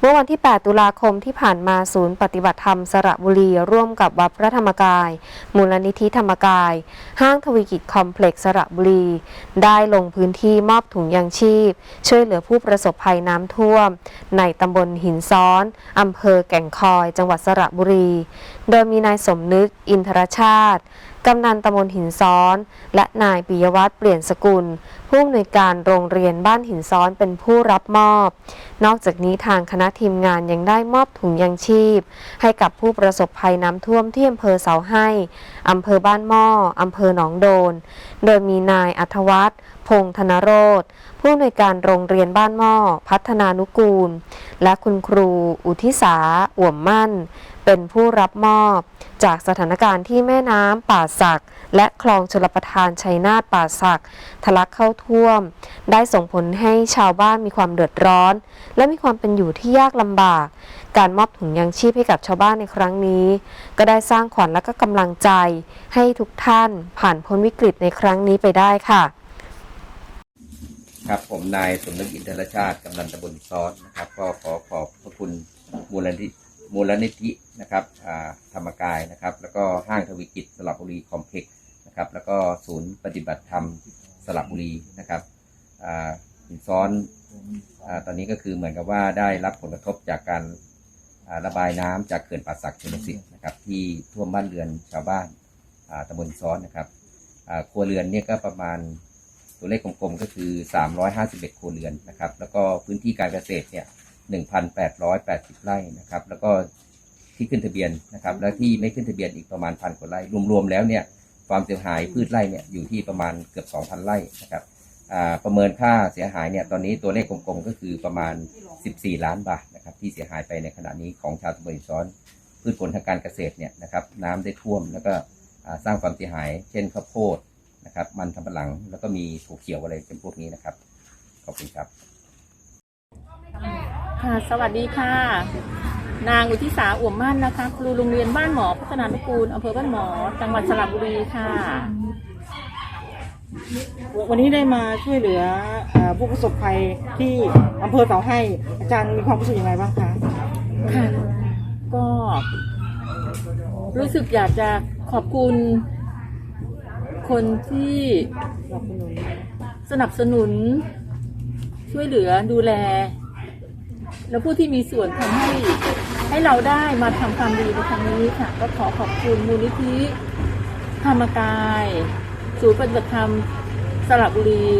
เมื่อวันที่ 8 ตุลาคมที่ผ่านมาศูนย์ปฏิบัติธรรมสระบุรี ร่วมกับวัดพระธรรมกาย มูลนิธิธรรมกาย ห้างทวีกิจคอมเพล็กซ์สระบุรี ได้ลงพื้นที่มอบถุงยางชีพ ช่วยเหลือผู้ประสบภัยน้ำท่วม ในตำบลหินซ้อนอำเภอแก่งคอย จังหวัดสระบุรี โดยมีนายสมนึกอินทรชาติกำนันตำบลหินซ้อน และนายปิยวัฒน์เปลี่ยนสกุล ผู้อำนวยการโรงเรียนบ้านหินซ้อนเป็นผู้รับมอบ นอกจากนี้ทางคณะทีมงานยังได้มอบถุงยางชีพ ให้กับผู้ประสบภัยน้ำท่วมที่อำเภอเสาให้อำเภอบ้านหม้ออำเภอหนองโดน โดยมีนายอัธวัฒน์พงษ์ธนโรธผู้อำนวยการโรงเรียนบ้านหม้อพัฒนานุกูล และคุณครู อุทิสาอ่วมมั่น เป็นผู้รับมอบ จากสถานการณ์ที่แม่น้ำป่าสัก และคลองชลประทานชัยนาทป่าสักทะลักเข้าท่วม ได้ส่งผลให้ชาวบ้านมีความเดือดร้อนและมีความเป็นอยู่ที่ยากลำบาก การมอบถุงยางชีพให้กับชาวบ้านในครั้งนี้ ก็ได้สร้างขวัญและก็กำลังใจ ให้ทุกท่านผ่านพ้นวิกฤตในครั้งนี้ไปได้ค่ะ ครับผมนายสมนึกอินทรชาติกำนันตำบลซ้อนนะครับ ก็ขอขอบพระคุณมูลนิธิมูลนิธินะครับธรรมกายนะครับ แล้วก็ห้างทวีกิจสระบุรีคอมเพล็กซ์นะครับ แล้วก็ศูนย์ปฏิบัติธรรมสระบุรีนะครับหินซ้อน ตอนนี้ก็คือเหมือนกับว่าได้รับผลกระทบจากการระบายน้ำจากเขื่อนป่าสักชลสิทธิ์นะครับที่ท่วมบ้านเรือนชาวบ้านตำบลซ้อนนะครับครัวเรือนเนี่ยก็ประมาณตัวเลขกลมๆก็คือ 351 ครัวเรือนนะครับ แล้วก็พื้นที่การเกษตรเนี่ย1,880 ไร่นะครับ แล้วก็ที่ขึ้นทะเบียนนะครับ แล้วที่ไม่ขึ้นทะเบียนอีกประมาณพันกว่าไร่รวมๆแล้วเนี่ยความเสียหายพืชไร่เนี่ยอยู่ที่ประมาณเกือบ 2,000 ไร่นะครับ ประเมินค่าเสียหายเนี่ยตอนนี้ตัวเลขกลมๆก็คือประมาณ 14 ล้านบาทนะครับที่เสียหายไปในขณะนี้ของชาวตำบลหินซ้อนพืชผลทางการเกษตรเนี่ยนะครับน้ำได้ท่วมแล้วก็สร้างความเสียหาย เช่นข้าวโพดนะครับมันทำปะหลังแล้วก็มีถั่วเขียวอะไรเป็นพวกนี้นะครับ ขอบคุณครับ ค่ะ สวัสดีค่ะ นางอุทิสาอ่วมมั่นนะคะ ครูโรงเรียนบ้านหมอพัฒนานุกูลอำเภอบ้านหมอ จังหวัดสระบุรีค่ะ วันนี้ได้มาช่วยเหลืออผู้ประสบภัยที่อำเภอเสาให้อาจารย์มีความรู้สึกยังไงบ้างคะค่ะก็รู้สึกอยากจะขอบคุณคนที่สนับสนุน ช่วยเหลือดูแล และผู้ที่มีส่วนทำให้ให้เราได้มาทำความดีในครั้งนี้ค่ะ ก็ขอขอบคุณมูลนิธิธรรมกาย ศูนย์ปฏิบัติธรรมสระบุรี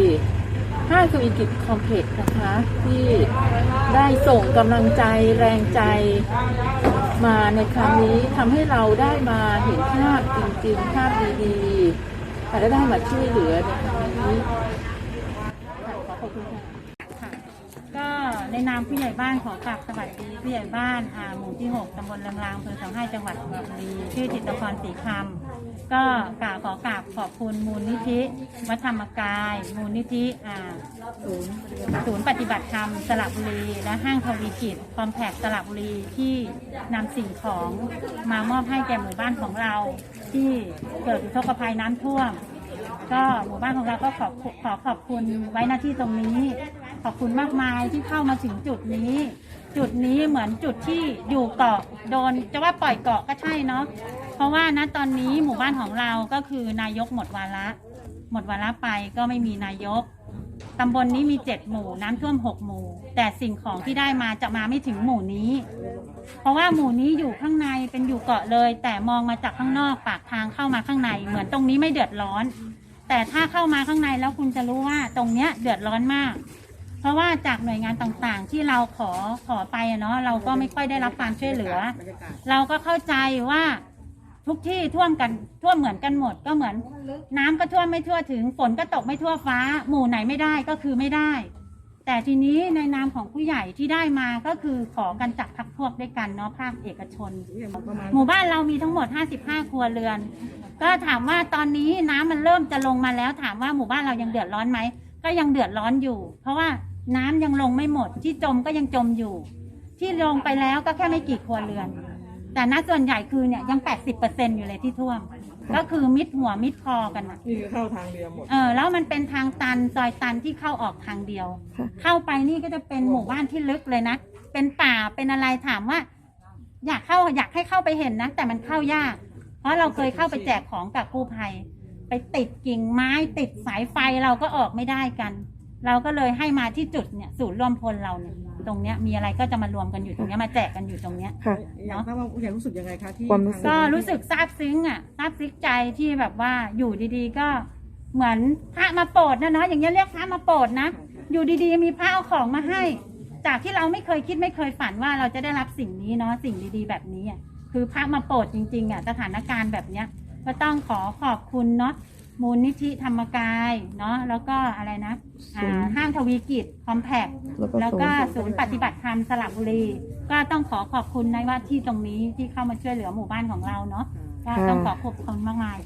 ห้างทวีกิจคอมเพล็กซ์นะคะ ที่ได้ส่งกำลังใจแรงใจมาในครั้งนี้ทำให้เราได้มาเห็นภาพจริงๆภาพดีๆและได้มาช่วยเหลือในครั้งนี้ค่ะขอขอบคุณค่ะ ค่ะก็ ในนามผู้ใหญ่บ้านขอกราบสวัสดีผู้ใหญ่บ้านอ่าหมู่ที่ 6ตำบลเรืองรางอำเภอสังให้จังหวัดสุพรรณบุรีชื่อจิตรพรศรีคำก็กราบขอกราบขอบคุณมูลนิธิวัดธรรมกาย มูลนิธิอ่าศูนย์ศูนย์ปฏิบัติธรรมสระบุรีและห้างทวีกิจคอมแพกสระบุรีที่นำสิ่งของมามอบให้แก่หมู่บ้านของเราที่เกิดอุทกภัยน้ำท่วม ก็หมู่บ้านของเราก็ขอขอขอบคุณไว้หน้าที่ตรงนี้ ขอบคุณมากมายที่เข้ามาถึงจุดนี้ จุดนี้เหมือนจุดที่อยู่เกาะโดนจะว่าปล่อยเกาะก็ใช่เนาะเพราะว่าณตอนนี้หมู่บ้านของเราก็คือนายกหมดวาระหมดวาระไปก็ไม่มีนายกตำบลนนี้มีเจ็ดหมู่น้ำท่วมหกหมู่ แต่สิ่งของที่ได้มาจะมาไม่ถึงหมู่นี้ เพราะว่าหมู่นี้อยู่ข้างในเป็นอยู่เกาะเลย แต่มองมาจากข้างนอกปากทางเข้ามาข้างใน เหมือนตรงนี้ไม่เดือดร้อน แต่ถ้าเข้ามาข้างในแล้วคุณจะรู้ว่าตรงเนี้ยเดือดร้อนมาก เพราะว่าจากหน่วยงานต่างๆ ที่เราขอขอไปอะเนาะเราก็ไม่ค่อยได้รับการช่วยเหลือเราก็เข้าใจว่าทุกที่ท่วมกันท่วมเหมือนกันหมดก็เหมือน น้ำก็ท่วมไม่ทั่วถึงฝนก็ตกไม่ทั่วฟ้า หมู่ไหนไม่ได้ก็คือไม่ได้ แต่ทีนี้ในนามของผู้ใหญ่ที่ได้มาก็คือขอกันจับพักพวกด้วยกันเนาะภาคเอกชนหมู่บ้านเรามีทั้งหมด 55 ครัวเรือน ก็ถามว่าตอนนี้น้ำมันเริ่มจะลงมาแล้ว ถามว่าหมู่บ้านเรายังเดือดร้อนไหม ก็ยังเดือดร้อนอยู่ เพราะว่า น้ำยังลงไม่หมด ที่จมก็ยังจมอยู่ ที่ลงไปแล้วก็แค่ไม่กี่ครัวเรือน แต่ณส่วนใหญ่คือเนี่ยยัง 80%อยู่เลยที่ท่วม ก็คือมิดหัวมิดคอกันนะนี่คือเข้าทางเรือหมด เออแล้วมันเป็นทางตันซอยตันที่เข้าออกทางเดียวเข้าไปนี่ก็จะเป็นหมู่บ้านที่ลึกเลยนะ เป็นป่าเป็นอะไรถามว่า อยากเข้าอยากให้เข้าไปเห็นนะ แต่มันเข้ายาก เพราะเราเคยเข้าไปแจกของกับกู้ภัย ไปติดกิ่งไม้ติดสายไฟเราก็ออกไม่ได้กัน เราก็เลยให้มาที่จุดเนี่ยศูนย์รวมพลเราเนี่ยตรงเนี้ยมีอะไรก็จะมารวมกันอยู่ตรงเนี้ยมาแจกกันอยู่ตรงเนี้ย ค่ะ อยากทราบว่าผู้ใหญ่รู้สึกยังไงคะที่ความรู้สึ ก็รู้สึกซาบซึ้งอะซาบซึ้งใจที่แบบว่าอยู่ดีๆ ก็เหมือนพระมาโปรดนะเนาะอย่างเงี้ยเรียกพระมาโปรดนะ อยู่ดีๆ มีพระเอาของมาให้ จากที่เราไม่เคยคิดไม่เคยฝันว่าเราจะได้รับสิ่งนี้เนาะสิ่งดีๆ แบบนี้อะคือพระมาโปรดจริงๆอะสถานการณ์แบบเนี้ยก็ต้องขอขอบคุณเนาะ มูลนิธิธรรมกายเนาะแล้วก็อะไรนะอ่าห้างทวีกิจคอมแพคแล้วก็ศูนย์ปฏิบัติธรรมสระบุรี ก็ต้องขอขอบคุณในว่าที่ตรงนี้ที่เข้ามาช่วยเหลือหมู่บ้านของเราเนาะก็ต้องขอขอบคุณมากมาย